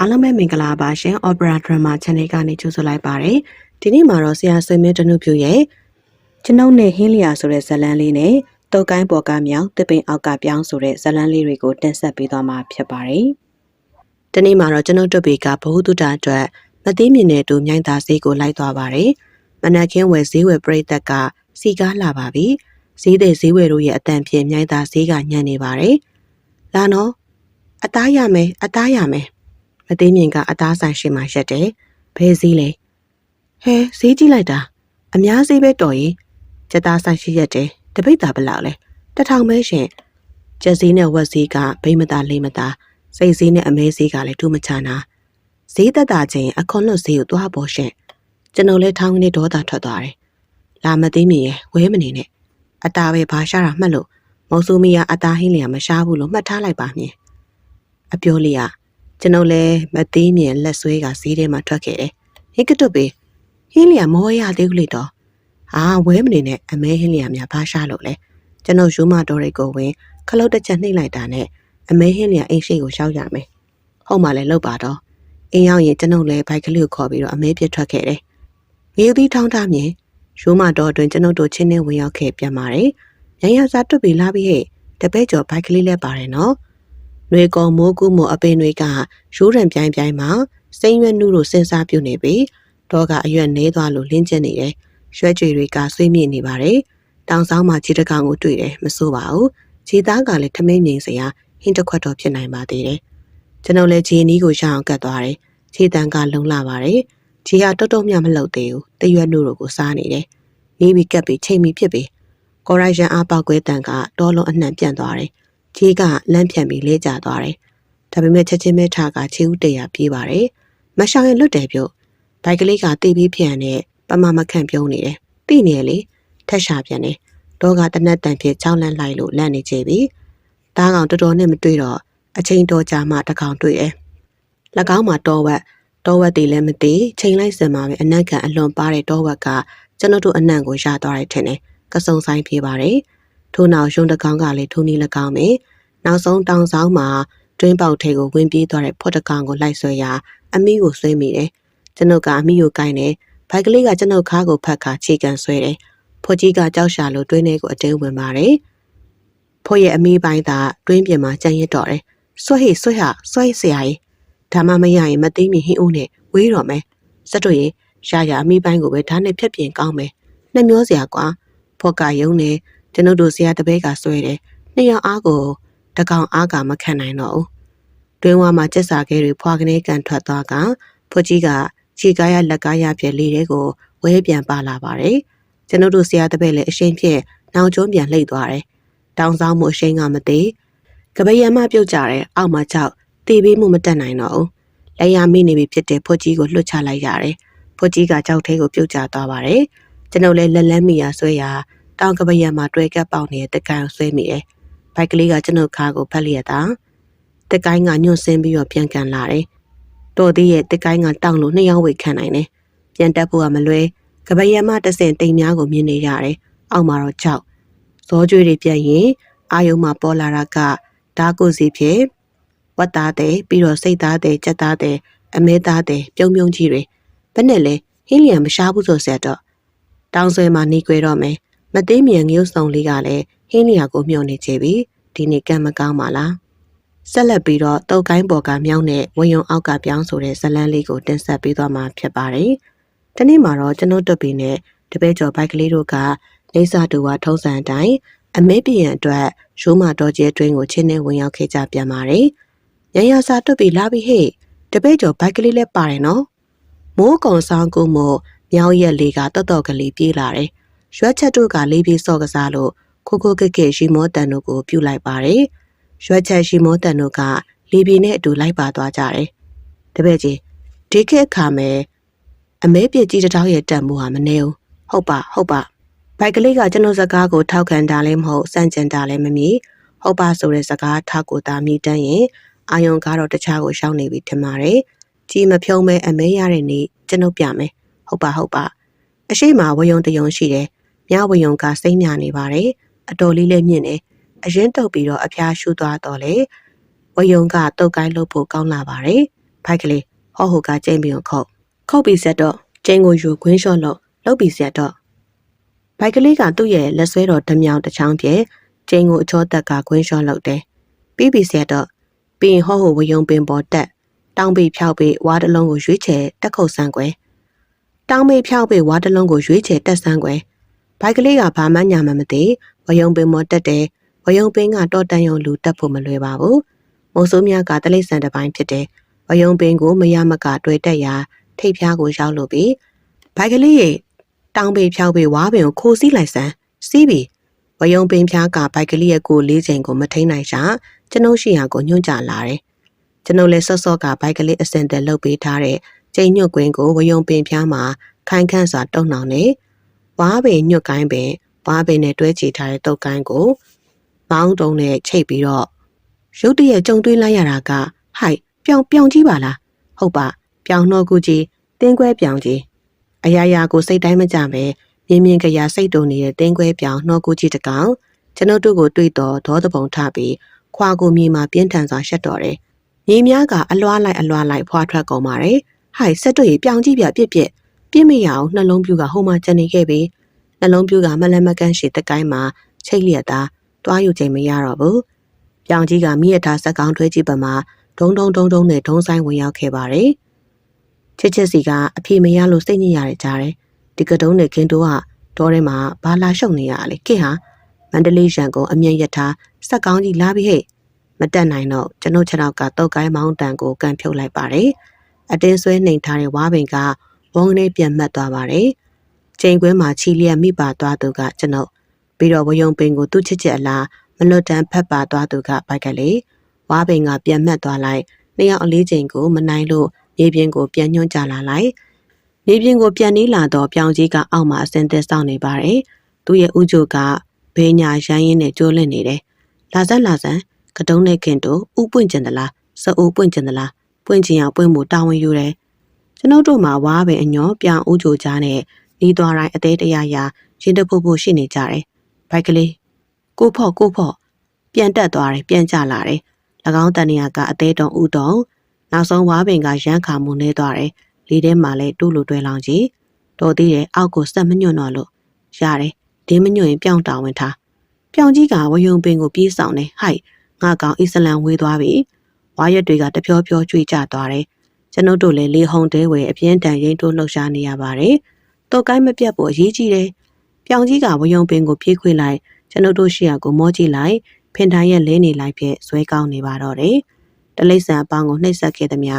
အားလုံးပဲမင်္ဂလာပါရှင် Opera Drama Channel ကနေကြိုဆိုလိုက်ပါတယ်ဒီနေ့မှာတော့ဆရာဆွေမင်းတနုပြူရဲ့ကျွန်ုပ်နဲ့ဟင်းလျာဆိုတဲ့ဇာတ်လမ်းလေးနဲ့တုတ်ကိုင်းပေါ်ကမြောင်တစ်ပင်အောက်ကပြောင်းဆိုတဲ့ဇာတ်လမ်းလေးတွေကိုတင်ဆက်ပေးသွားမှာဖြစ်ပါတယ်ဒီနေ့မှာတော့ကျွန်ုပ်တို့ဘေကဘ ഹു တုတအတွက်မသိမြင်တဲ့တူမြိုင်းသားဈေးကိုလိုက်သွားပါတယ်မနက်ခင်းဝယ်ဈေးဝယ်ပြိသက်ကစီကားလာပါပြီဈေးတဲ့ဈေးဝယ်တို့ရဲ့အတန်ဖြင့်မြိုင်းသားဈေးကညံ့နေပါတယ်လာနော်အသားရမယ်အသားရမယ် မသိမြင်ကအသားဆိုင်ရှိမှရက်တယ်ဘယ်စည်းလဲဟဲဈေးကြည့်လိုက်တာအများစည်းပဲတော်ရင်ကျက်သားဆိုင်ရှိရက်တယ်တပိတ်တာဘယ်လောက်လဲတထောင်ပဲရှင်ကျက်စည်းနဲ့ဝက်စည်းကဘိမသာလိမ့်မသာစိတ်စည်းနဲ့အမဲစည်းကလည်းထူးမချနာဈေးသက်တာချင်းအခွန်လွတ်ဈေးကိုသွားပေါ်ရှင်ကျွန်တော်လည်းထောင်းကနေဒေါသထွက်သွားတယ်လာမသိမြင်ရဲ့ဝဲမနေနဲ့အသားပဲဘာရှာတာမှတ်လို့မုံဆူမီယာအသားဟင်းလျာမရှားဘူးလို့မှတ်ထားလိုက်ပါမြင်အပြောလေးက ကျွန်ုပ်လည်းမသိမြင်လက်ဆွဲကစီးထဲမှာထွက်ခဲ့တယ်။ဟိကတုတ်ပေဟင်းလျာမောရသေးဘူးလေတော့။အာဝဲမနေနဲ့အမဲဟင်းလျာများဘာရှာလို့လဲ။ကျွန်ုပ်ယူမတော်ရိတ်ကိုဝင်ခလုတ်တစ်ချက်နှိမ့်လိုက်တာနဲ့အမဲဟင်းလျာအိမ်ရှိကိုရှောက်ရမယ်။ဟုတ်မှလည်းလောက်ပါတော့။အင်းရောက်ရင်ကျွန်ုပ်လည်းဘိုက်ကလေးကိုခေါ်ပြီးတော့အမဲပြစ်ထွက်ခဲ့တယ်။ငေးသီးထောင်းထားမြင်ယူမတော်အတွင်ကျွန်ုပ်တို့ချင်းနဲ့ဝင်ရောက်ခဲ့ပြန်ပါတယ်။ရန်ရစားတွတ်ပြီးလာပြီးဟဲ့တပည့်ကျော်ဘိုက်ကလေးလည်းပါတယ်နော်။ ຫນွေကုံမိုးကူးမို့အပင်တွေကရိုးရံပြိုင်ပြိုင်မှာစိမ့်ရွက်နှုလို့စဉ်းစားပြုနေပြီးတော့ကအရွက်နေသွားလို့လင်းကျင်နေတယ်။ရွှဲကြွေတွေကဆွေးမြေ့နေပါတယ်။တောင်ဆောင်မှာခြေတကောင်ကိုတွေ့တယ်မဆိုးပါဘူး။ခြေသားကလည်းထမင်းငိန်စရာဟင်းတစ်ခွက်တော့ဖြစ်နိုင်ပါသေးတယ်။ကျွန်တော်လည်းခြေနီးကိုရှောင်းအောင်ကတ်သွားတယ်။ခြေတန်ကလုံလာပါတယ်။ခြေကတော်တော်များမလှုပ်သေးဘူး။တရွက်နှုတို့ကိုစားနေတယ်။နီးပြီးကပ်ပြီးချိန်ပြီးဖြစ်ပြီးကော်ရိုက်ရန်အားပေါက်ကွဲတန်ကတော်လုံးအနှံ့ပြန့်သွားတယ်။ ခြေကလမ်းဖြန့်ပြီးလဲကျသွားတယ်။ဒါပေမဲ့ချက်ချင်းပဲထားကခြေဦးတရာပြေးပါတယ်။မရှောင်ရင်လွတ်တယ်ပြုတ်။ဘိုက်ကလေးကတိပြီးပြန်နဲ့ပမမခန့်ပြုံးနေတယ်။တိနေရလေထက်ရှာပြန်တယ်။တော့ကတနက်တန်ဖြစ်ချောင်းလန့်လိုက်လို့လန့်နေကြပြီ။သားကောင်တော်တော်နဲ့မတွေ့တော့အချိန်တော်ကြာမှတစ်ကောင်တွေ့တယ်။၎င်းမှာတော်ဝက်တော်ဝက်တည်လည်းမသိချိန်လိုက်စင်မှာပဲအနက်ခံအလွန်ပါတဲ့တော်ဝက်ကကျွန်တော်တို့အနံ့ကိုရသွားတယ်ထင်တယ်။ကစုံဆိုင်ပြေးပါတယ်။ ထို့နောက်ရုံတကောင်ကလည်းထိုးနီး၎င်းပဲ။နောက်ဆုံးတောင်ဆောင်မှာတွင်းပေါက်ထဲကိုဝင်ပြေးသွားတဲ့ဖွက်တကောင်ကိုလိုက်ဆွဲရာအမိကိုဆွဲမိတယ်။ကျွန်ုပ်ကအမိကိုကိုင်းတယ်။ဘိုက်ကလေးကကျွန်ုပ်ခါကိုဖတ်ခါခြေကန်ဆွဲတယ်။ဖွက်ကြီးကကြောက်ရှာလို့တွင်းထဲကိုအတင်းဝင်ပါတယ်။ဖွက်ရဲ့အမိပိုင်းသာတွင်းပြင်မှာကြံရစ်တော့တယ်။ဆွဲဟိဆွဲဟာဆွဲဆရာကြီးဒါမှမရရင်မသိမြင်ဟင်းဦးနဲ့ဝေးတော့မယ်။စက်တို့ရေရှာရအမိပိုင်းကိုပဲဓာတ်နဲ့ဖြတ်ပြင်ကောင်းမယ်။နှမျောစရာကွာ။ဖွက်ကယုံနေ ကျွန်ုပ်တို့ဆရာတပည့်ကဆွဲတယ်။နှစ်ယောက်အားကိုတကောင်အားကမခံနိုင်တော့ဘူး။တွင်းဝါမှာကျက်စာခဲတွေဖွာကနေကန်ထွက်သွားကဖွကြီးကခြေကားရလက်ကားရပြက်လေးတွေကိုဝဲပြန်ပါလာပါတယ်။ကျွန်ုပ်တို့ဆရာတပည့်လည်းအရှိန်ဖြင့်နောင်ကျုံးပြန်လှိတ်သွားတယ်။တောင်ဆောင်မှုအရှိန်ကမသေး။ကပယံမပြုတ်ကြတယ်အောက်မှာကြောက်တေးပေးမှုမတက်နိုင်တော့ဘူး။လက်ရမိနေပြီဖြစ်တဲ့ဖွကြီးကိုလွှတ်ချလိုက်ရတယ်။ဖွကြီးကကြောက်သေးကိုပြုတ်ကျသွားပါတယ်။ကျွန်ုပ်လည်းလက်လန်းမီယာဆွဲရာ တောင်ကပယံမှာတွေ့ကပ်ပေါက်နေတဲ့တကန်ဆွဲမိတယ်။ဘိုက်ကလေးကကျွန်ုပ်ခါကိုဖက်လျက်တာ။တက်ကိုင်းကညွန့်ဆင်းပြီးတော့ပြန်ကန်လာတယ်။တော်သေးရဲ့တက်ကိုင်းကတောင်းလို့နှစ်ယောက်ဝေခံနိုင်တယ်။ပြန်တက်ဖို့ကမလွဲကပယံမတဆင်တိမ်များကိုမြင်နေရတယ်။အောက်မှာတော့ကြောက်။ဇောကျွေးတွေပြက်ရင်အာယုံမှာပေါ်လာတာကဓာကိုစီဖြစ်ဝတ်သားတဲ့ပြီးတော့စိတ်သားတဲ့ကြက်သားတဲ့အမဲသားတဲ့ပြုံပြုံကြီးတွေဘယ်နဲ့လဲဟင်းလျံမရှားဘူးဆိုဆက်တော့တောင်ဆွဲမှာနေကြွေတော့မယ် မသိမြင်ငရုတ်ဆောင်လေးကလည်းဟင်းလျာကိုမျှော်နေကြပြီဒီနေ့ကံမကောင်းပါလားဆက်လက်ပြီးတော့တုတ်ကိုင်းပေါ်ကမြောင်းနဲ့ဝယုံအောက်ကပြောင်းဆိုတဲ့ဇလန်းလေးကိုတင်ဆက်ပေးသွားမှာဖြစ်ပါတယ်ဒီနေ့မှာတော့ကျွန်တော်တို့ပေနဲ့တပည့်ကျော်ဘိုက်ကလေးတို့ကနေစာတူဝါထုံးစံအတိုင်းအမဲပြင်းအတွက်ရိုးမတော်ကျဲတွင်းကိုချင်းနဲ့ဝင်ရောက်ခဲ့ကြပြန်ပါတယ်ရရစာတွတ်ပြီးလာပြီးဟေ့တပည့်ကျော်ဘိုက်ကလေးလည်းပါတယ်နော်မိုးကုံဆောင်ကူမို့မြောင်းရက်လေးကတော်တော်ကလေးပြေးလာတယ် ရွှက်ချက်တို့ကလေးပြေးစော့ကစားလို့ခိုခိုကက်ကက်ရှိမောတန်တို့ကိုပြုတ်လိုက်ပါတယ်ရွှက်ချက်ရှိမောတန်တို့ကလေပြေနဲ့အတူလိုက်ပါသွားကြတယ်တပည့်ကြီးဒီခေတ်ခါမယ်အမဲပြစ်ကြီးတစ်တောင်းရဲ့တန်မှုဟာမနေဘူးဟုတ်ပါဟုတ်ပါဘိုက်ကလေးကကျွန်တော်စကားကိုထောက်ခံတာလည်းမဟုတ်စန့်ကျင်တာလည်းမမြည်ဟုတ်ပါဆိုတဲ့စကားထောက်ကိုသာမြည်တမ်းရင်အာယုံကားတော့တခြားကိုရှောင်းနေပြီထင်ပါတယ်ကြီးမဖြုံးမဲအမဲရတဲ့နေ့ကျွန်ုပ်ပြမယ်ဟုတ်ပါဟုတ်ပါအရှိမဝယုံတယုံရှိတယ် မြဝယုံကစိမ့်မြနေပါတယ်အတော်လေးလည်းမြင့်တယ်အရင်တုပ်ပြီးတော့အဖျားရှူသွားတော့လေဝယုံကတုတ်ကိုင်းလုပ်ဖို့ကောင်းလာပါတယ်ဖိုက်ကလေးဟောဟိုကကျိန်ပြီးခုတ်ခုတ်ပြီးဆက်တော့ကျိန်ကိုယူခွင်းလျှော့လို့လှုပ်ပြီးဆက်တော့ဘိုက်ကလေးကသူ့ရဲ့လက်ဆွဲတော်ဓမြောင်တစ်ချောင်းပြဲကျိန်ကိုအချောတက်ကခွင်းလျှော့လုပ်တယ်ပြီးပြီးဆက်တော့ပြီးရင်ဟောဟိုဝယုံပင်ပေါ်တက်တောင်းပြီးဖြောက်ပြီးဝါတစ်လုံးကိုရွေးချယ်တက်ခုတ်ဆန်းကွယ်တောင်းပြီးဖြောက်ပြီးဝါတစ်လုံးကိုရွေးချယ်တက်ဆန်းကွယ် ဘိုက်ကလေးကဘာမှညာမှမသိဝယုံပင်ပေါ်တက်တယ်ဝယုံပင်ကတောတန်ယုံလူတက်ဖို့မလွယ်ပါဘူးမိုးစိုးမြကတလိษံတစ်ပိုင်းဖြစ်တယ်ဝယုံပင်ကိုမရမကတွေ့တက်ရာထိပ်ဖျားကိုရောက်လို့ပြီးဘိုက်ကလေးရဲ့တောင်းပေဖြောက်ပေဝါပင်ကိုခိုးစီးလိုက်စမ်းစီးပြီးဝယုံပင်ဖြားကဘိုက်ကလေးရဲ့ကိုလေးချိန်ကိုမထိန်နိုင်ရှာကျွန်ုပ်ရှိရာကိုညွှန်ကြလာတယ်ကျွန်ုပ်လည်းစော့စော့ကဘိုက်ကလေးအစင်တက်လှုပ်ပေးထားတဲ့ချိန်ညွတ်ကွင်းကိုဝယုံပင်ဖြားမှာခိုင်ခန့်စွာတုံနှောင်နေ ဝါပင်ညွတ်ကိုင်းပင်ဝါပင်နဲ့တွဲချီထားတဲ့တုတ်ကိုင်းကိုမောင်းတုံးနဲ့ချိတ်ပြီးတော့ရုတ်တရက်ကြုံတွေးလိုက်ရတာကဟိုက်ပြောင်ပြောင်ကြီးပါလားဟုတ်ပါပြောင်နှောကူကြီးတင်းခွဲပြောင်ကြီးအရာရာကိုစိတ်တိုင်းမကြပဲမြင်းမြင်းကြရာစိတ်တုံနေတဲ့တင်းခွဲပြောင်နှောကူကြီးတကောင်ကျွန်ုပ်တို့ကိုတွေ့တော့ဒေါသပုံထပြီးခွာကိုမြေမှာပြင်းထန်စွာရှက်တော်တယ်မြေများကအလွားလိုက်အလွားလိုက်ဖွာထွက်ကုန်ပါတယ်ဟိုက်ဆက်တွေ့ပြောင်ကြီးပြပြက်ပြက် ပြင်းမရအောင်နှလုံးပြူကဟိုမှာကျန်နေခဲ့ပြီးနှလုံးပြူကမလန်မကန့်ရှိတကိုင်းမှာချိတ်လျက်သားတွားယူချိန်မရတော့ဘူးပြောင်ကြီးကမိရထားစက်ကောင်းထွဲကြီးပမာဒုံဒုံဒုံဒုံနဲ့ဒုံဆိုင်ဝင်ရောက်ခဲ့ပါတယ်။ချစ်ချစ်စီကအဖေမရလို့စိတ်ညစ်ရတယ်ကြားတယ်။ဒီကတုံးနဲ့ခင်တိုးကတောထဲမှာဘာလာရှုပ်နေရလဲ။ခင်ဟာမန္တလေးရန်ကုန်အမြင့်ရထားစက်ကောင်းကြီးလာပြီဟဲ့။မတက်နိုင်တော့ကျွန်ုပ်ခြေထောက်ကတုတ်ကိုင်းမောင်းတန်ကိုကန်ဖြုတ်လိုက်ပါတယ်။အတင်းဆွဲနှိမ်ထားတဲ့ဝါပင်က ဝုန်းကနေပြန်မှတ်သွားပါတယ်။ချိန်ခွင်းမှာချီလျက်မိပါသွားသူကကျွန်ုပ်ပြီးတော့ဝယုံပင်ကိုသူ့ချစ်ချစ်အလားမလွတ်တမ်းဖက်ပါသွားသူကဘိုက်ကလေးဝါပင်ကပြန်မှတ်သွားလိုက်နှစ်ယောက်အလေးချိန်ကိုမနိုင်လို့မြေပြင်ကိုပြန်ညွှန်းကြလာလိုက်မြေပြင်ကိုပြန်နီးလာတော့ပြောင်ကြီးကအောက်မှာအစင်သက်ဆောင်နေပါတယ်သူ့ရဲ့ဥကြိုကဘေးညာရမ်းရင်းနဲ့ကျိုးလင့်နေတယ်လာစက်လာစမ်းကတုံးနဲ့ခင်တို့ဥပွင့်ကျင်သလားစအိုးပွင့်ကျင်သလားပွင့်ချင်အောင်ပွင့်မှုတာဝန်ယူတယ် ကျွန်ုပ်တို့မှာဝါပင်အညောပြောင်ဥကြိုကြားနဲ့ဤသွားတိုင်းအသေးတရရာရင်တဖို့ဖို့ရှိနေကြတယ်ဘိုက်ကလေးကိုဖော့ကိုဖော့ပြန်တက်သွားတယ်ပြန်ကျလာတယ်၎င်းတန်နေရာကအသေးတုံဥတုံနောက်ဆုံးဝါပင်ကရမ်းခါမှုနေသွားတယ်လေထဲမှာလည်းတူးလိုတွဲလောင်ကြီးတော်သေးတယ်အောက်ကိုစက်မညွန့်တော့လို့ရတယ်ဒင်းမညွန့်ရင်ပြောင်းတောင်းဝင်ထားပြောင်ကြီးကဝယုံပင်ကိုပြေးဆောင်နေဟိုက်ငါကောင်အစ္စလမ်ဝေးသွားပြီဝါရက်တွေကတဖြောဖြောကျွေးကျသွားတယ် ကျွန်ုပ်တို့လည်းလေဟုန်တဲဝဲအပြင်းတန်ရင်တိုးလှုပ်ရှားနေရပါတယ်တော့ကိုင်းမပြတ်ဖို့အရေးကြီးတယ်ပြောင်ကြီးကဝယုံပင်ကိုပြေးခွေလိုက်ကျွန်ုပ်တို့ရှိရာကိုမောကြည့်လိုက်ဖင်တိုင်းရဲ့လဲနေလိုက်ဖြင့်ဇွဲကောင်းနေပါတော့တယ်။တလိษံအပေါင်းကိုနှိပ်စက်ခဲ့သည်မြ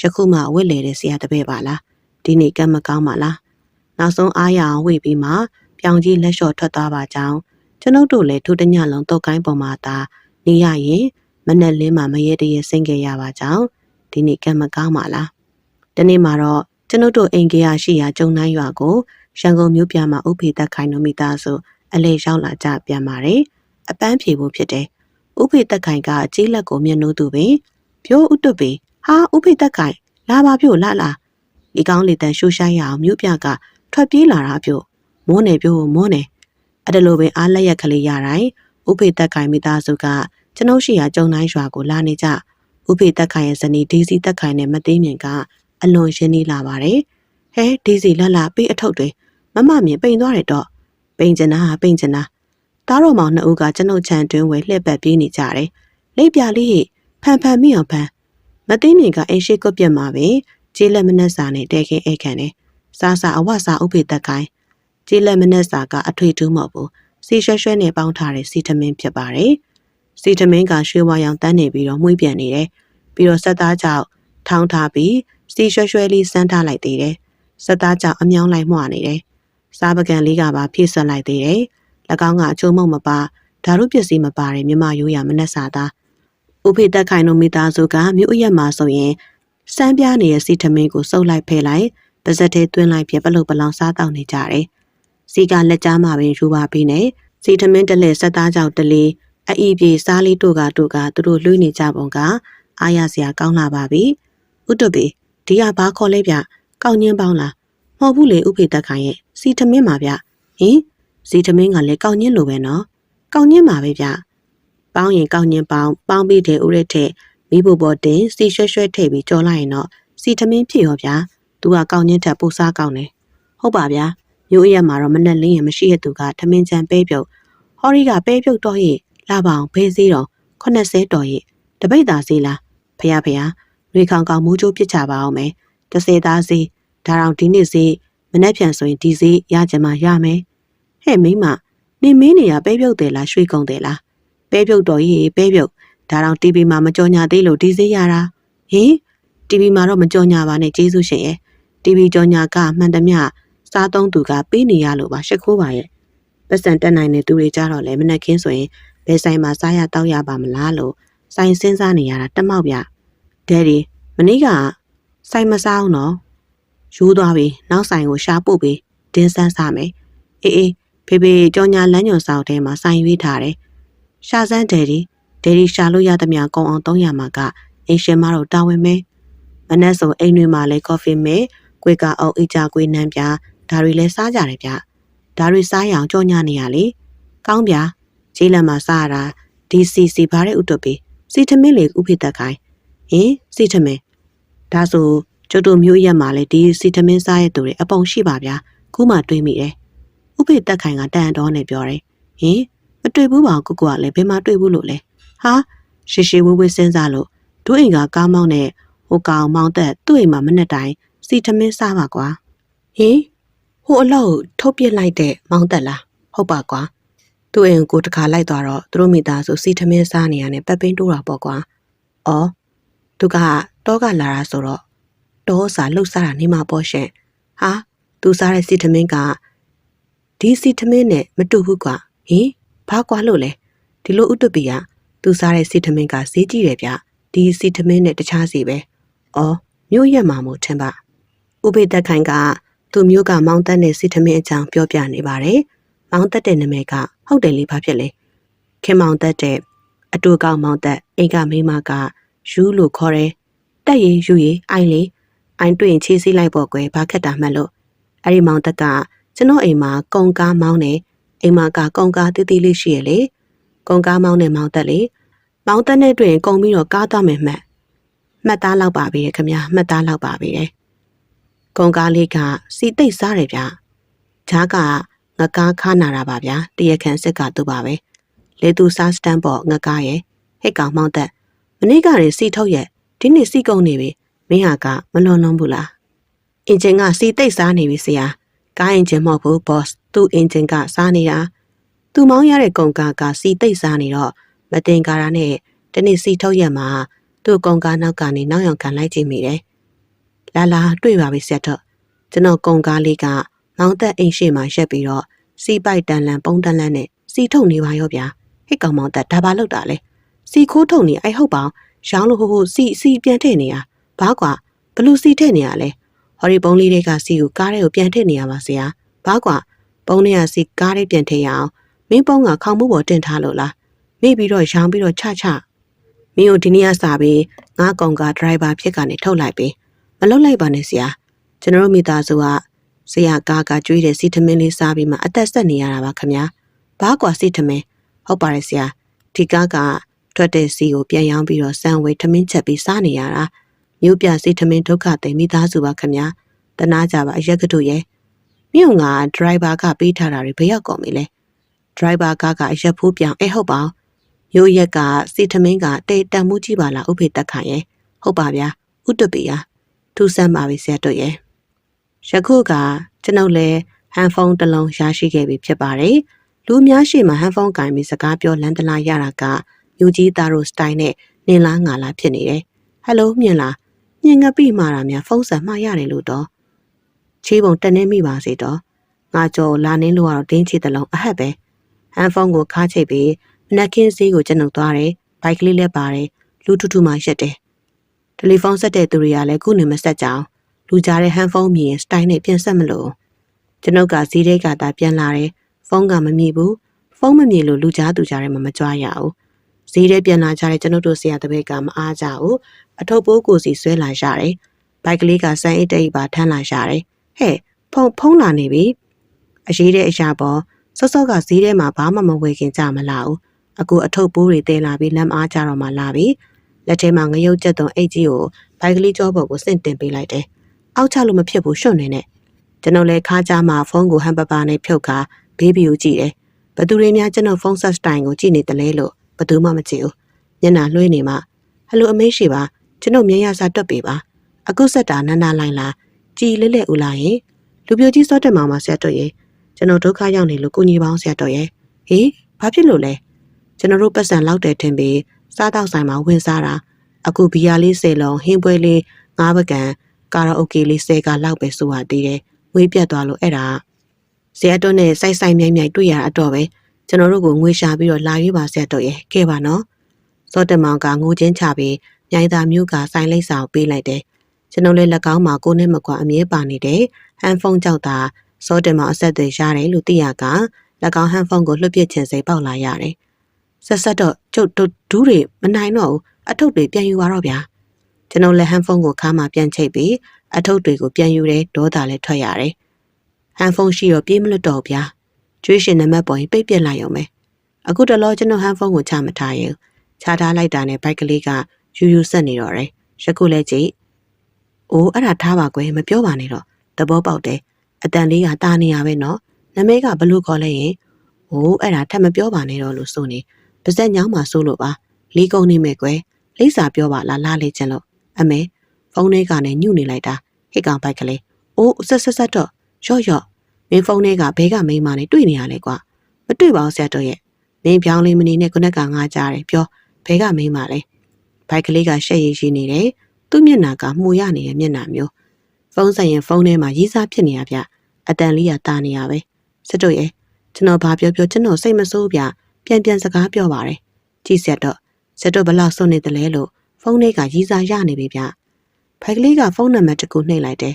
ယခုမှဝစ်လေတဲ့ဆရာတပည့်ပါလား။ဒီနေ့ကံမကောင်းပါလား။နောက်ဆုံးအားရအောင်ဝေ့ပြီးမှပြောင်ကြီးလက်လျှော့ထွက်သွားပါကြောင်းကျွန်ုပ်တို့လည်းဒုတညလုံးတုတ်ကိုင်းပေါ်မှာသာနေရရင်မနဲ့လင်းမှမရဲတရဲဆင်းခဲ့ရပါကြောင်း ဒီနေ့ကံမကောင်းပါလား။ဒီနေ့မှာတော့ကျွန်ုပ်တို့အိမ်ကြီးရရှိရာကျုံနှိုင်းရွာကိုရန်ကုန်မြို့ပြမှာဥဖေသက်ခိုင်တို့မိသားစုအလဲရောက်လာကြပြန်ပါတယ်။အပန်းဖြေဖို့ဖြစ်တယ်။ဥဖေတက်ခိုင်ကကြေးလက်ကိုမျက်နှိုးသူပင်ပြိုးဥတွတ်ပင်ဟာဥဖေတက်ခိုင်လာပါပြို့လာလာဒီကောင်းလေတန်ရှိုးရှိုင်းရအောင်မြို့ပြကထွက်ပြေးလာတာပြို့မိုးနေပြို့မိုးနေအဲ့ဒါလိုပင်အားလက်ရက်ကလေးရတိုင်းဥဖေတက်ခိုင်မိသားစုကကျွန်ုပ်ရှိရာကြုံတိုင်းရွာကိုလာနေကြ ဥဖေတက်ခိုင်ရဲ့ဇနီးဒေးစီတက်ခိုင်နဲ့မသိမြင်ကအလွန်ရှင်းနေလာပါတယ်ဟဲဒေးစီလှလှပေးအထုပ်တွေမမမြင်ပိန်သွားတယ်တော့ပိန်ကျင်တာပိန်ကျင်တာတားတော်မောင်နှစ်ဦးကကျွန်ုပ်ခြံတွင်းဝဲလှည့်ပတ်ပြေးနေကြတယ်။လိပ်ပြလေးဟိဖန်ဖန်မိအောင်ဖန်မသိမြင်ကအိမ်ရှိကုတ်ပြက်မှာပဲကျေးလက်မနက်စာနဲ့တဲခင်းအိတ်ခံတယ်။စားစာအဝစာဥပိသက်ကိုင်းကျေးလက်မနက်စာကအထွေထူးမဟုတ်ဘူး။စီရွှဲရွှဲနဲ့ပေါင်းထားတဲ့စီထမင်းဖြစ်ပါတယ်။ စီထမင်းကရွှေဝါရောင်တန်းနေပြီးတော့မှုပြန်နေတယ်။ပြီးတော့ဆက်သားကြောက်ထောင်းထားပြီးစီရွှဲရွှဲလေးစမ်းထားလိုက်သေးတယ်။ဆက်သားကြောက်အမြောင်းလိုက်မှွနေတယ်။စားပကံလေးကပါဖြည့်ဆွက်လိုက်သေးတယ်။၎င်းကအချိုးမုံမပါဓာရုပစ္စည်းမပါတဲ့မြမရိုးရမနှက်စာသားဥဖေတက်ခိုင်တို့မိသားစုကမြို့အရက်မှာဆိုရင်စမ်းပြားနေတဲ့စီထမင်းကိုစုပ်လိုက်ဖဲလိုက်ပါဇက်ထဲသွင်းလိုက်ပြပလုတ်ပလောင်စားတောက်နေကြတယ်။စီကလက်ကြားမှာပင်ယူပါပြီးနေစီထမင်းတလဲဆက်သားကြောက်တလေး အအီပြေစားလေးတို့ကတို့ကသူတို့လွှေးနေကြပုံကအားရစရာကောင်းလာပါပြီ။ဥတုပေဒီကဘာခေါ်လဲဗျကောင်းညင်းပေါင်းလားမဟုတ်ဘူးလေဥဖေတက်ခိုင်ရဲ့စီထမင်းမှာဗျဟင်ဇီသမင်းကလည်းကောက်ညင်းလိုပဲနော်ကောက်ညင်းပါပဲဗျပေါင်းရင်ကောက်ညင်းပေါင်းပေါင်းပြီးတဲ့ဥရက်ထက်မမိဖို့ပေါ်တင်စီရွှဲရွှဲထည့်ပြီးကြော်လိုက်ရင်တော့စီထမင်းဖြစ်ရောဗျာသူကကောင်းချင်းထက်ပိုစားကောင်းတယ်ဟုတ်ပါဗျာမျိုးအရက်မှာတော့မနဲ့လင်းရင်မရှိရသူကထမင်းချမ်းပဲပြုတ်ဟော်ရီကပဲပြုတ်တော့ရဲ့ လာပါအောင်ဖေးစည်းတော့80တော်ရဲ့တပိတ်သာစီလားဖះဖះရွေခေါင်ကောင်မူးချိုးပြစ်ချပါအောင်မယ်တစ်စေသားစီဒါတောင်ဒီနေ့စီမနေ့ပြန်ဆိုရင်ဒီစီရကြမှာရမယ်ဟဲ့မိမနေမင်းနေရပဲပြုတ်တယ်လားရွှေကုံတယ်လားပဲပြုတ်တော်ကြီးပဲပြုတ်ဒါတောင် TV မှာမကြော်ညာသေးလို့ဒီစီရတာဟင် TV မှာတော့မကြော်ညာပါနဲ့ကျေးဇူးရှင်ရဲ့ TV ကြော်ညာကမှန်သမျှစားသုံးသူကပေးနေရလို့ပါရှ िख ိုးပါရဲ့ပတ်စံတက်နိုင်တဲ့သူတွေကြတော့လေမနက်ခင်းဆိုရင် ဘယ်ဆိုင်မှာစားရတောက်ရပါမလားလို့ဆိုင်စဉ်းစားနေရတာတက်မောက်ဗျဒဲဒီမနေ့ကဆိုင်မစားအောင်တော့ယူသွားပြီနောက်ဆိုင်ကိုရှာပို့ပြီးတင်းဆန်းစားမယ်အေးအေးဖေဖေကြော်ညာလမ်းညွန်ဆောင်ထဲမှာဆိုင်ရွေးထားတယ်ရှာစမ်းဒဲဒီဒဲဒီရှာလို့ရသမျှကုံအောင်300မှာကအိမ်ရှင်မတို့တာဝန်မဲမနက်ဆိုအိမ်တွေမှာလဲကော်ဖီမဲကွေကာအောင်အကြကွေးနှမ်းပြဒါတွေလဲစားကြတယ်ဗျဒါတွေစားရအောင်ကြော်ညာနေရလေကောင်းဗျ ဂျေးလန်မှာစားရတာဒီစီစီဘာတဲ့ဥတုပီစီထမင်းလေဥဖိတက်ခိုင်းဟင်စီထမင်းဒါဆိုကျုပ်တို့မျိုးရက်မှာလဲဒီစီထမင်းစားရတဲ့သူတွေအပုံရှိပါဗျာခုမှတွေးမိတယ်ဥဖိတက်ခိုင်းကတန်တော်နဲ့ပြောတယ်ဟင်မတွေ့ဘူးပါကိုကိုကလည်းဘယ်မှာတွေ့ဘူးလို့လဲဟာရှေရှေဝေးဝေးစဉ်းစားလို့တို့အိမ်ကကားမောင်းနဲ့ဟိုကောင်မောင်းသက်သူ့အိမ်မှာမနေ့တိုင်းစီထမင်းစားပါကွာဟင်ဟိုအလောက်ထုတ်ပြစ်လိုက်တဲ့မောင်းသက်လားဟုတ်ပါကွာ သူ့အိမ်ကိုတခါလိုက်သွားတော့သူတို့မိသားစုစီထမင်းစားနေရတဲ့ပတ်ပင်းတိုးတာပေါ့ကွာအော်သူကတောကလာတာဆိုတော့တောစာလှုပ်စားတာနေမှာပေါ့ရှင်ဟာသူစားတဲ့စီထမင်းကဒီစီထမင်းနဲ့မတူဘူးကွာဟင်ဘာကွာလို့လဲဒီလိုဥတ္တပီကသူစားတဲ့စီထမင်းကဈေးကြီးတယ်ဗျဒီစီထမင်းနဲ့တခြားစီပဲအော်မြို့ရက်မှာမို့ထင်ပါဥပိသက်ခိုင်ကသူ့မျိုးကမောင်းတက်တဲ့စီထမင်းအကြောင်းပြောပြနေပါတယ် မောင်းတက်တဲ့နာမည်ကဟုတ်တယ်လေဘာဖြစ်လဲခင်မောင်တက်တဲ့အတူကောက်မောင်းတက်အိမ်ကမိမကယူလို့ခေါ်တယ်တက်ရင်ယူရင်အိုင်လေအိုင်တွေ့ရင်ချေးစည်းလိုက်ပေါ့ကွယ်ဘာခက်တာမှတ်လို့အဲ့ဒီမောင်တက်ကကျွန်တော်အိမ်မှာကုံကားမောင်းနေအိမ်မှာကကုံကားတီးတီးလေးရှိရလေကုံကားမောင်းနေမောင်တက်လေမောင်တက်နဲ့တွေ့ရင်ကုံပြီးတော့ကားသွားမယ်မှတ်မှတ်သားလောက်ပါပြီခင်ဗျာမှတ်သားလောက်ပါပြီတဲ့ကုံကားလေးကစီသိပ်စားတယ်ဗျဂျားက ငကားခါနာတာပါဗျာတရခန်စစ်ကသူ့ပါပဲလေသူစားစတန်ပေါ့ငကားရဲ့ဟက်ကောင်မောင်းတက်မနေ့ကရင်စီထုတ်ရဲ့ဒီနေ့စီကုန်နေပြီမင်းဟာကမလွန်လွန်ဘူးလားအင်ဂျင်ကစီသိပ်စားနေပြီဆရာကားအင်ဂျင်မဟုတ်ဘူး boss သူ့အင်ဂျင်ကစားနေတာသူမောင်းရတဲ့ကုန်ကားကစီသိပ်စားနေတော့မတင်ကားရနဲ့တနေ့စီထုတ်ရက်မှာသူ့ကုန်ကားနောက်ကနေနောက်ယောင်ခံလိုက်ကြည့်မိတယ်လာလာတွေ့ပါပြီဆက်တော့ကျွန်တော်ကုန်ကားလေးက မောင်းသက်အိမ်ရှိမှရက်ပြီးတော့စီပိုက်တန်လန်ပုံတန်လန်နဲ့စီထုတ်နေပါရောဗျာဟိတ်ကောင်မောင်းသက်ဒါပါလောက်တာလဲစီခိုးထုတ်နေအဲ့ဟုတ်ပါရောင်းလို့ဟိုဟိုစီစီပြန်ထည့်နေရဘာကွာဘလူစီထည့်နေရလဲဟော်ရီပုံးလေးတွေကစီကိုကားထဲကိုပြန်ထည့်နေရပါဆရာဘာကွာပုံးတွေကစီကားထဲပြန်ထည့်ရအောင်မင်းပုံးကခေါင်းမိုးပေါ်တင်ထားလို့လားမိပြီးတော့ရောင်းပြီးတော့ချချမင်းတို့ဒီနေ့ကစားပြီးငါကောင်ကဒရိုင်ဘာဖြစ်ကနေထုတ်လိုက်ပြီးမလုပ်လိုက်ပါနဲ့ဆရာကျွန်တော်တို့မိသားစုက ဆရာကားကကျွေးတဲ့စီထမင်းလေးစားပြီးမှအသက်ဆက်နေရတာပါခမညာဘာကွာစီထမင်းဟုတ်ပါတယ်ဆရာဒီကားကထွက်တဲ့စီကိုပြန်ရောင်းပြီးတော့စံဝေထမင်းချက်ပြီးစားနေရတာမြို့ပြစီထမင်းဒုက္ခသိမိသားစုပါခမညာတနာကြပါအရက်ကတို့ရဲ့မြို့ငါဒရိုင်ဘာကပေးထားတာတွေဘယ်ရောက်ကုန်ပြီလဲဒရိုင်ဘာကားကအရက်ဖိုးပြောင်းအဲဟုတ်ပါမြို့ရက်ကစီထမင်းကတေတန်မှုကြီးပါလားဥဖေတက်ခိုင်ရဲ့ဟုတ်ပါဗျာဥတ္တပိယထူးဆန်းပါပြီဆရာတို့ရဲ့ ယခုကကျွန်ုပ်လည်းဟန်ဖုန်းတစ်လုံးရရှိခဲ့ပြီဖြစ်ပါတယ်လူအများရှိမှဟန်ဖုန်းကင်ပြီးစကားပြောလန်တလာရတာကယူကြီးသားတို့စတိုင်နဲ့နင်လားငါလားဖြစ်နေတယ်ဟယ်လိုမြင်လားမြင်ငပိမာတာများဖုန်းဆက်မှားရတယ်လို့တော့ချေးပုံတက်နေမိပါစေတော့ငါကြော်လာနင်းလို့ကတော့တင်းချီတလုံးအဟက်ပဲဟန်ဖုန်းကိုခါချိတ်ပြီးမနက်ခင်းဈေးကိုကျွန်ုပ်သွားတယ်ဘိုက်ကလေးလည်းပါတယ်လူထူထူမှရက်တယ်တယ်လီဖုန်းဆက်တဲ့သူတွေကလည်းခုနေမဆက်ကြအောင် လူကြားတဲ့ဟန်ဖုန်းမြင်စတိုင်နဲ့ပြန်ဆက်မလို့ကျွန်ုပ်ကဈေးတွေကသာပြန်လာတယ်ဖုန်းကမမြည်ဘူးဖုန်းမမြည်လို့လူကြားသူကြားထဲမှာမကြွားရဘူးဈေးထဲပြန်လာကြတဲ့ကျွန်ုပ်တို့ဆရာတပည့်ကမအားကြဘူးအထုပ်ပိုးကိုစီဆွဲလာရတယ်ဘိုက်ကလေးကစမ်းအိတ်တိတ်ပါထမ်းလာရတယ်ဟဲ့ဖုန်းဖုန်းလာနေပြီအရေးတဲ့အရာပေါ်စောစောကဈေးထဲမှာဘာမှမဝယ်ခင်ကြမလာဘူးအခုအထုပ်ပိုးတွေတဲလာပြီးလက်မအားကြတော့မှလာပြီလက်ထဲမှာငရုတ်ကျက်သွန်အိတ်ကြီးကိုဘိုက်ကလေးကြောပေါ်ကိုဆင့်တင်ပေးလိုက်တယ် အောက်ချလို့မဖြစ်ဘူးရှွန့်နေနဲ့ကျွန်တော်လည်းခါးကြားမှာဖုန်းကိုဟမ်ပပါနဲ့ဖြုတ်ခါဘေးဘီကိုကြည့်တယ်ဘသူတွေများကျွန်တော်ဖုန်းဆက်စတိုင်ကိုကြည့်နေတယ်လဲလို့ဘသူမှမကြည့်ဘူးမျက်နှာလွှဲနေမှဟယ်လိုအမေးရှိပါကျွန်တော်မျက်ရစာတွက်ပေးပါအခုဆက်တာနန္ဒလိုက်လားကြည်လေးလေးဦးလာရင်လူပြိုကြီးစောတက်မောင်မှာဆက်တော့ရဲ့ကျွန်တော်ဒုက္ခရောက်နေလို့ကိုကြီးပေါင်းဆက်တော့ရဲ့ဟေးဘာဖြစ်လို့လဲကျွန်တော်တို့ပတ်စံလောက်တယ်ထင်ပြီးစားတော့ဆိုင်မှာဝင်စားတာအခုဘီယာလေး၁၀လုံးဟင်းပွဲလေးငါးပကံ ကာရာအိုကေလေး၁၀ကလောက်ပဲဆိုရသေးတယ်ငွေပြတ်သွားလို့အဲ့ဒါဇေယတွန်းနဲ့စိုက်စိုက်မြိုင်မြိုင်တွေ့ရတာအတော့ပဲကျွန်တော်တို့ကိုငွေရှာပြီးတော့လာရွေးပါဆက်တော့ရဲ့ခဲ့ပါနော်စောတက်မောင်ကငိုချင်းချပြီးမြိုင်သာမျိုးကစိုင်းလိပ်စာကိုပေးလိုက်တယ်ကျွန်တော်လည်းလက်ကောင်းမှာကိုနဲ့မကွာအမြဲပါနေတယ်ဟန်ဖုန်းကြောက်တာစောတင်မှာအဆက်အသွယ်ရတယ်လို့သိရကလက်ကောင်းဟန်ဖုန်းကိုလွှတ်ပစ်ခြင်းစိတ်ပေါက်လာရတယ်ဆက်ဆက်တော့ကျုပ်တို့ဒူးတွေမနိုင်တော့ဘူးအထုပ်တွေပြန်ယူပါတော့ဗျာ ကျွန်တော်လည်းဟန်ဖုန်းကိုခါမှပြန်ချိတ်ပြီးအထုပ်တွေကိုပြန်ယူတယ်ဒေါသလည်းထွက်ရတယ်ဟန်ဖုန်းရှိတော့ပြေးမလွတ်တော့ဘူးဗျာကျွေးရှင်နံပါတ်ပေါ်ရင်ပိတ်ပြစ်လိုက်အောင်မယ်အခုတလောကျွန်တော်ဟန်ဖုန်းကိုချမထားရင်ချထားလိုက်တာနဲ့ဘိုက်ကလေးကယူယူဆက်နေတော့တယ်ရခုလည်းကြည့်အိုးအဲ့ဒါထားပါကွယ်မပြောပါနဲ့တော့သဘောပေါက်တယ်အတန်လေးကတာနေရပဲနော်နမဲကဘလို့ခေါ်လဲရင်ဟိုးအဲ့ဒါထပ်မပြောပါနဲ့တော့လို့ဆိုနေပါဇက်ညောင်းမှာစိုးလို့ပါလီကုံနေမယ်ကွယ်လိပ်စာပြောပါလားလားလေးချင်လို့ အမေဖုန်းထဲကနေညှို့နေလိုက်တာဟစ်ကောင်ပိုက်ကလေးအိုးဆက်ဆက်ဆက်တော့ရော့ရော့မင်းဖုန်းထဲကဘဲကမိန်းမနဲ့တွေ့နေရလဲကွာမတွေ့ပါဘူးဆရာတော်ရဲ့မင်းပြောင်းလေးမနေနဲ့ခုနကငါကြားတယ်ပြောဘဲကမိန်းမလဲဘိုက်ကလေးကရှက်ရည်ရှိနေတယ်သူ့မျက်နှာကမှုရနေတဲ့မျက်နှာမျိုးဖုန်းဆိုင်ရင်ဖုန်းထဲမှာရေးစားဖြစ်နေရဗျအတန်လေးကတာနေရပဲစစ်တို့ရဲ့ကျွန်တော်ဘာပြောပြောကျွန်တော်စိတ်မဆိုးဗျပြန်ပြန်စကားပြောပါတယ်ကြည့်ဆက်တော့စစ်တို့ဘလောက်စွန့်နေတယ်လဲလို့ ဖုန်းထဲကရေးစားရနေပြီဗျဘိုက်ကလေးကဖုန်းနံပါတ်တစ်ခုနှိပ်လိုက်တယ်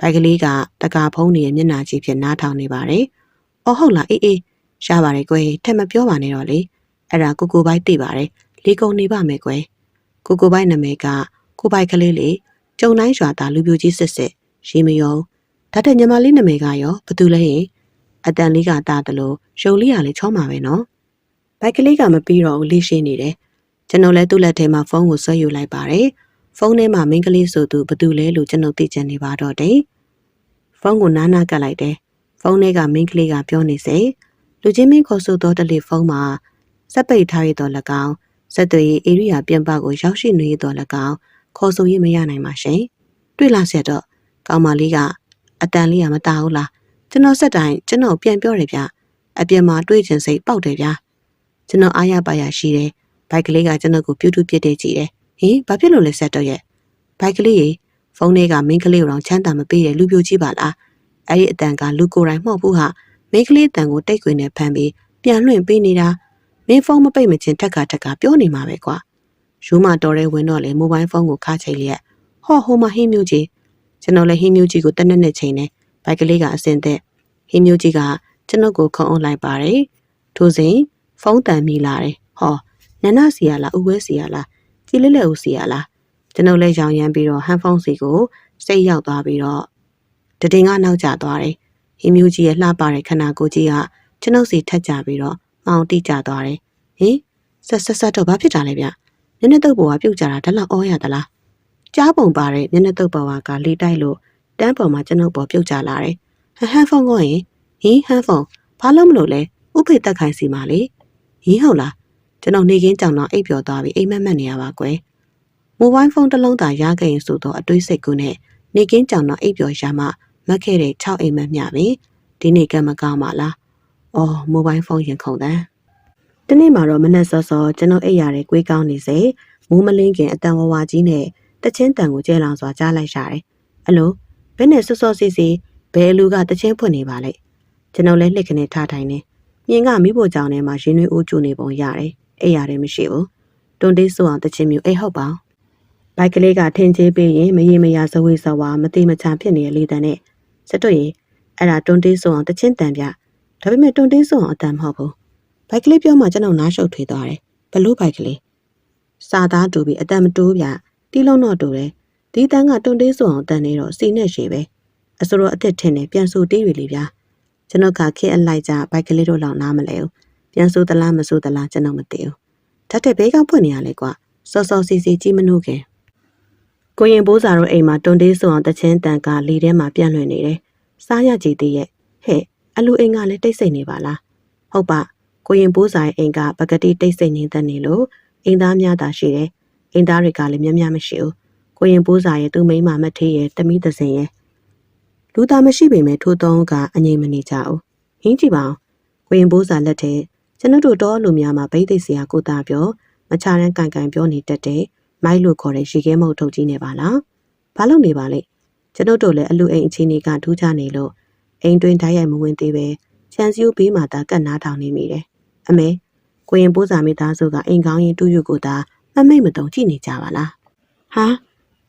ဘိုက်ကလေးကတကာဖုန်းရဲ့မျက်နှာကြီးဖြစ်နားထောင်နေပါတယ်အော်ဟုတ်လားအေးအေးရှားပါတယ်ကွယ်ထက်မပြောပါနဲ့တော့လေအဲ့ဒါကိုကိုပိုက်သိပါတယ်လေကုန်နေပါမယ်ကွယ်ကိုကိုပိုက်နာမည်ကကိုပိုက်ကလေးလေကျုံတိုင်းရွာသားလူပြိုကြီးစစ်စစ်ရေမယုံဒါတဲ့ညီမလေးနာမည်ကရောဘသူလဲရင်အတန်လေးကတားတယ်လို့ရုံလေးကလည်းချောမှာပဲနော်ဘိုက်ကလေးကမပြီးတော့ဘူးလေးရှိနေတယ် ကျွန်တော်လည်းသူ့လက်ထဲမှာဖုန်းကိုဆွဲယူလိုက်ပါတယ်ဖုန်းထဲမှာမိန်းကလေးဆိုသူဘသူလဲလို့ကျွန်တော်သိချင်နေပါတော့တယ်ဖုန်းကိုနားနာကပ်လိုက်တယ်ဖုန်းထဲကမိန်းကလေးကပြောနေစေလူချင်းမင်းခေါ်ဆိုတော့တယ်လီဖုန်းမှာစက်ပိတ်ထားရတော့၎င်းဆက်သွယ်ရေးဧရိယာပြင်ပကိုရောက်ရှိနေတော့၎င်းခေါ်ဆိုရေးမရနိုင်ပါရှင်တွေ့လာဆက်တော့ကောင်မလေးကအတန်လေးကမတားဘူးလားကျွန်တော်ဆက်တိုင်းကျွန်တော်ပြန်ပြောတယ်ဗျအပြင်မှာတွေ့ချင်စိတ်ပေါက်တယ်ဗျကျွန်တော်အားရပါရရှိတယ် ဘိုက်ကလေးကကျွန်တော်ကိုပြုတ်တုပြစ်တဲ့ကြည့်တယ်ဟင်ဘာဖြစ်လို့လဲဆက်တော့ရဲ့ဘိုက်ကလေးရေဖုန်းထဲကမင်းကလေးကိုတော့ချမ်းသာမပေးတဲ့လူပြိုကြီးပါလားအဲ့ဒီအတန်ကလူကိုယ်တိုင်မဟုတ်ဘူးဟာမင်းကလေးတန်ကိုတိတ်ခွင်နဲ့ဖမ်းပြီးပြန်လွှင့်ပေးနေတာမင်းဖုန်းမပိတ်မချင်းထက်ကထက်ကပြောနေမှာပဲကွာယူမတော်တဲ့ဝင်တော့လေမိုဘိုင်းဖုန်းကိုခါချိတ်လျက်ဟောဟိုမှာဟင်းမျိုးကြီးကျွန်တော်လည်းဟင်းမျိုးကြီးကိုတနက်နဲ့ချိန်နေဘိုက်ကလေးကအစင်သက်ဟင်းမျိုးကြီးကကျွန်တော်ကိုခုံအောင်လိုက်ပါတယ်ထို့စဉ်ဖုန်းတန်မိလာတယ်ဟော နန္ဒစီရလားဥဝဲစီရလားကြည်လေးလက်ဦးစီရလားကျွန်တော်လည်းရောင်ရမ်းပြီးတော့ဟန်ဖုန်းစီကိုစိတ်ရောက်သွားပြီးတော့တတင်ကနောက်ကျသွားတယ်ဟင်းမျိုးကြီးရဲ့လှပတဲ့ခန္ဓာကိုယ်ကြီးကကျွန်ုပ်စီထက်ကြပြီးတော့မောင်တိကျသွားတယ်ဟင်ဆက်ဆက်ဆက်တော့ဘာဖြစ်တာလဲဗျမျက်နှာတုပ်ပေါ်ကပြုတ်ကြတာဒါလောက်အောရသလားကြားပုံပါတဲ့မျက်နှာတုပ်ပေါ်ကလေတိုက်လို့တန်းပေါ်မှာကျွန်ုပ်ပေါ်ပြုတ်ကြလာတယ်ဟန်ဟန်ဖုန်းကောရင်ဟင်ဟန်ဖုန်းဘာလို့မလို့လဲဥဖေတက်ခိုင်စီမာလေဟင်ဟုတ်လား ကျွန်တော်နေကင်းကြောင်တော့အိပ်ပျော်သွားပြီးအိမ်မက်မက်နေရပါကွယ်မိုဘိုင်းဖုန်းတစ်လုံးသာရခဲ့ရင်ဆိုတော့အတွေးစိတ်ကူးနဲ့နေကင်းကြောင်တော့အိပ်ပျော်ရမှမက်ခဲ့တဲ့6အိမ်မက်မျှပြီဒီနေ့ကမကောင်းပါလားအော်မိုဘိုင်းဖုန်းရင်ခုန်တယ်တနေ့မှာတော့မနက်စောစောကျွန်တော်အိပ်ရတဲ့ကွေးကောင်းနေစေမိုးမလင်းခင်အတန်ဝဝကြီးနဲ့တချင်းတန်ကိုကျဲလောင်စွာကြားလိုက်ရတယ်အလိုဘယ်နဲ့စောစောစီစီဘယ်လူကတချင်းဖွင့်နေပါလဲကျွန်တော်လည်းလှစ်ခနဲ့ထားထိုင်နေမြင်ကမိဖို့ကြောင်ထဲမှာရင်းနှွေးအိုးကျနေပုံရတယ် အိပ်ရတယ်မရှိဘူးတွန်တေးဆိုအောင်တချင်းမျိုးအိပ်ဟုတ်ပါဘိုက်ကလေးကထင်သေးပေးရင်မရေမရဇဝေဇဝါမတိမချာဖြစ်နေတဲ့လေးတန်းနဲ့စတွရင်အဲ့ဒါတွန်တေးဆိုအောင်တချင်းတန်ပြဒါပေမဲ့တွန်တေးဆိုအောင်အတန်မဟုတ်ဘူးဘိုက်ကလေးပြောမှကျွန်တော်နားရှုပ်ထွေးသွားတယ်ဘလို့ဘိုက်ကလေးစာသားတူပြီးအတန်မတိုးပြတီးလုံးတော့တူတယ်ဒီတန်းကတွန်တေးဆိုအောင်တန်နေတော့စီနဲ့ရှည်ပဲအစိုးရအစ်စ်ထင်နေပြန်ဆိုတေးရလေဗျာကျွန်တော်ကခက်အလိုက်ကြဘိုက်ကလေးတို့လောက်နားမလဲဘူး ပြန်ဆိုသလားမဆိုသလားကျွန်တော်မသိဘူးဓာတ်တဲ့ဘေးကဖွင့်နေရလေကွာစောစောစီစီကြည့်မနှုတ်ခင်ကိုရင်ဘိုးစာတို့အိမ်မှာတွန်တေးဆိုအောင်တချင်းတန်ကလေထဲမှာပြန့်လွင့်နေတယ်စားရကြည်သေးရဲ့ဟဲ့အလူအိမ်ကလည်းတိတ်ဆိတ်နေပါလားဟုတ်ပါကိုရင်ဘိုးစာရဲ့အိမ်ကပကတိတိတ်ဆိတ်နေတတ်နေလို့အိမ်သားများသာရှိတယ်အိမ်သားတွေကလည်းများများမရှိဘူးကိုရင်ဘိုးစာရဲ့သူ့မိန်းမမထေးရဲ့တမိသစင်ရဲ့လူသားမရှိပေမဲ့ထိုးသုံးကအငြိမ်မနေကြဘူးဟင်းကြည့်ပါဦးကိုရင်ဘိုးစာလက်ထဲ ကျွန်တော်တို့တော့လူများမှာဗိသိက်စရာကိုသားပြောမချရန်ကန်ကန်ပြောနေတတ်တဲ့မိုက်လို့ခေါ်တဲ့ရေခဲမုတ်ထုတ်ကြီးနေပါလားဘာလို့နေပါလဲကျွန်တော်တို့လည်းအလူအိမ်အချင်းကြီးကထူးခြားနေလို့အိမ်တွင်ဓာတ်ရိုက်မဝင်သေးပဲချန်စီယိုဘေးမှာသာကတ်နားထောင်နေမိတယ်အမေကိုရင်ပိုးစာမိသားစုကအိမ်ကောင်းရင်တူးယူကိုသာမမိတ်မတုံကြည့်နေကြပါလားဟာ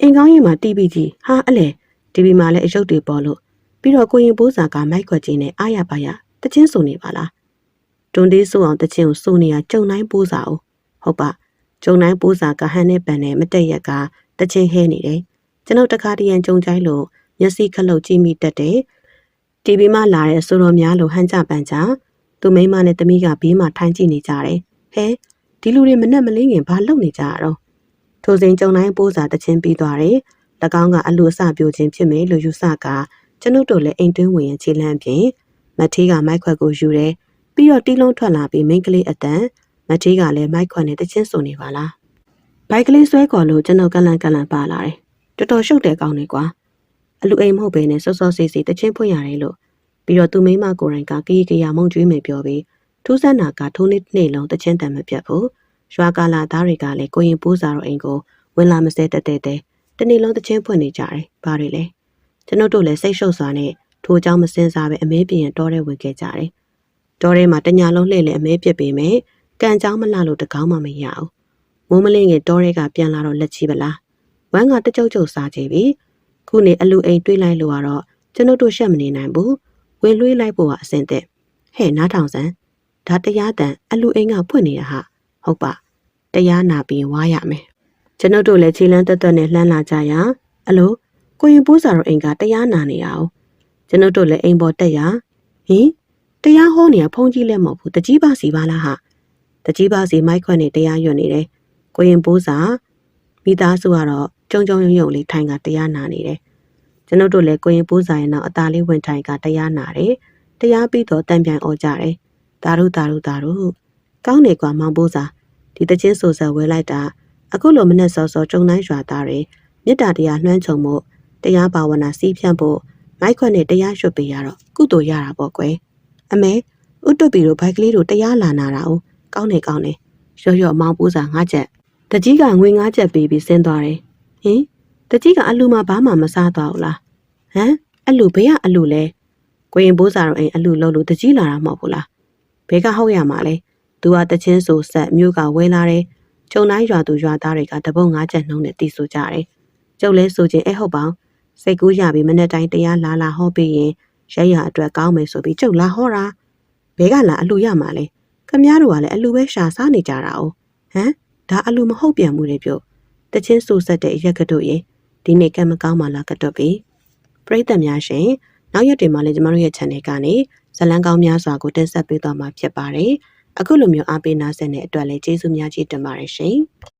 အိမ်ကောင်းရင်မှာတီးပြီးကြီးဟာအလေတီဗီမှာလည်းအယုတ်တွေပေါ်လို့ပြီးတော့ကိုရင်ပိုးစာကမိုက်ခွက်ကြီးနဲ့အားရပါရတချင်းစုံနေပါလား တွန်သေးဆိုအောင်တချင်းကိုစုံနေရကြုံတိုင်းပိုးစာ哦ဟုတ်ပါကျုံတိုင်းပိုးစာကဟန်နဲ့ပန်နဲ့မတက်ရက်ကတချင်းဟဲနေတယ်ကျွန်ုပ်တခါတရံကြုံကြိုင်းလို့မျက်စိခလုတ်ကြည့်မိတတ်တယ်တီဗီမှာလာတဲ့ဆိုတော်များလို့ဟန်ကြပန်ကြသူမိန်းမနဲ့တမိကဘေးမှာထိုင်ကြည့်နေကြတယ်ဟဲဒီလူတွေမနဲ့မလင်းခင်ဘာလုပ်နေကြရတော့ထိုစဉ်ကြုံတိုင်းပိုးစာတချင်းပြီးသွားတယ်၎င်းကအလူအစပြိုခြင်းဖြစ်မယ်လို့ယူဆကကျွန်ုပ်တို့လည်းအိမ်တွင်းဝင်ရင်ခြေလန့်ပြင်မထေးကမိုက်ခွက်ကိုယူတယ် ပြီးတော့တီးလုံးထွက်လာပြီးမိန်းကလေးအတန်မထေးကလည်းမိုက်ခွက်နဲ့တချင်းစုံနေပါလားဘိုက်ကလေးဆွဲခေါ်လို့ကျွန်တော်ကလန်ကလန်ပါလာတယ်တော်တော်ရှုပ်တယ်ကောင်းနေကွာအလူအိမ်မဟုတ်ဘဲနဲ့စောစောစီစီတချင်းဖွင့်ရတယ်လို့ပြီးတော့သူမိမကိုယ်တိုင်ကကီးကရမုံကျွေးမယ်ပြောပြီးထူးဆန်းနာကထိုးနေ့နေ့လုံးတချင်းတန်မပြတ်ဘူးရွာကာလာသားတွေကလည်းကိုရင်ပိုးစာတော့အိမ်ကိုဝင်လာမစဲတက်တဲ့တဲ့တနေ့လုံးတချင်းဖွင့်နေကြတယ်ဘာတွေလဲကျွန်တော်တို့လည်းစိတ်ရှုပ်စွာနဲ့ထိုးเจ้าမစင်းစားပဲအမဲပြင်တောထဲဝင်ခဲ့ကြတယ် တောထဲမှာတညာလုံးလှည့်လည်အမဲပြက်ပေမဲ့ကံကြောင်းမလှလို့တကောင်းမှမရအောင်မိုးမလင်းငယ်တောထဲကပြန်လာတော့လက်ချီပလားဝမ်းကတကြုတ်ကြုတ်စားကြပြီခုနေအလူအိမ်တွေးလိုက်လို့ကတော့ကျွန်ုပ်တို့ရှက်မနေနိုင်ဘူးဝင်လွှေးလိုက်ဖို့ကအဆင်သက်ဟဲ့နားထောင်စမ်းဒါတရားတန်အလူအိမ်ကဖွင့်နေတာဟာဟုတ်ပါတရားနာပြီးဝါရမယ်ကျွန်ုပ်တို့လည်းခြေလန်းတက်တက်နဲ့လှမ်းလာကြရအလိုကိုရင်ပိုးစာတော့အိမ်ကတရားနာနေတာ哦ကျွန်ုပ်တို့လည်းအိမ်ပေါ်တက်ရဟင် တရားဟောနေရဖုန်းကြီးလည်းမဟုတ်ဘူးတကြီးပါစီပါလားဟာတကြီးပါစီမိုက်ခွက်နဲ့တရားရွတ်နေတယ်ကိုရင်ပိုးစာမိသားစုကတော့ကြုံကြုံယုံယုံလေးထိုင်ကတရားနာနေတယ်ကျွန်တော်တို့လည်းကိုရင်ပိုးစာရဲ့နောက်အသားလေးဝင်ထိုင်ကတရားနာတယ်တရားပြီးတော့တံပြန်អော်ကြတယ်တာရုတာရုတာရုကောင်းနေကွာမောင်ပိုးစာဒီတချင်းဆိုဆက်ဝဲလိုက်တာအခုလိုမနဲ့စောစောကြုံတိုင်းရွာသားတွေမေတ္တာတရားနှွှမ်းခြုံမှုတရားဘာဝနာစီးဖြန့်ဖို့မိုက်ခွက်နဲ့တရားရွတ်ပေးရတော့ကုသိုလ်ရတာပေါ့ကွယ် အမေဥတုပီတို့ဘိုက်ကလေးတို့တရားလာနာတာ哦ကောင်းနေကောင်းနေရော့ရော့မောင်ပူးစာငါးချက်တကြီးကငွေငါးချက်ပေးပြီးဆင်းသွားတယ်ဟင်တကြီးကအလူမဘာမှမစားသွားဘူးလားဟမ်အလူဘေးကအလူလဲကိုရင်ဘိုးစာတော့အိမ်အလူလုံးလို့တကြီးလာတာမဟုတ်ဘူးလားဘဲကဟုတ်ရမှာလဲသူကတချင်းဆိုဆက်မြို့ကဝဲလာတယ်ကျုံတိုင်းရွာသူရွာသားတွေကတပုတ်ငါးချက်နှုံးနဲ့တီးဆိုကြတယ်ကျုပ်လဲဆိုခြင်းအဲ့ဟုတ်ပါစိတ်ကူးရပြီးမနေ့တိုင်းတရားလာလာဟောပြီးရင် ရရအတွက်ကောင်းမယ်ဆိုပြီးကျုပ်လာဟောတာဘဲကလာအလူရမှာလဲခမည်းတော်ကလည်းအလူပဲရှာစားနေကြတာ哦ဟမ်ဒါအလူမဟုတ်ပြန်မှုတွေပြုတ်တချင်းဆူဆက်တဲ့ရက်ကတို့ရေဒီနေ့ကံမကောင်းမှလားကတော့ပြီပရိသတ်များရှင်နောက်ရက်တွေမှာလည်းကျမတို့ရဲ့ channel ကနေဇလန်းကောင်းများစွာကိုတင်ဆက်ပေးသွားမှာဖြစ်ပါတယ်အခုလိုမျိုးအားပေးနာဆင်တဲ့အတွက်လည်းကျေးဇူးများကြီးတင်ပါတယ်ရှင်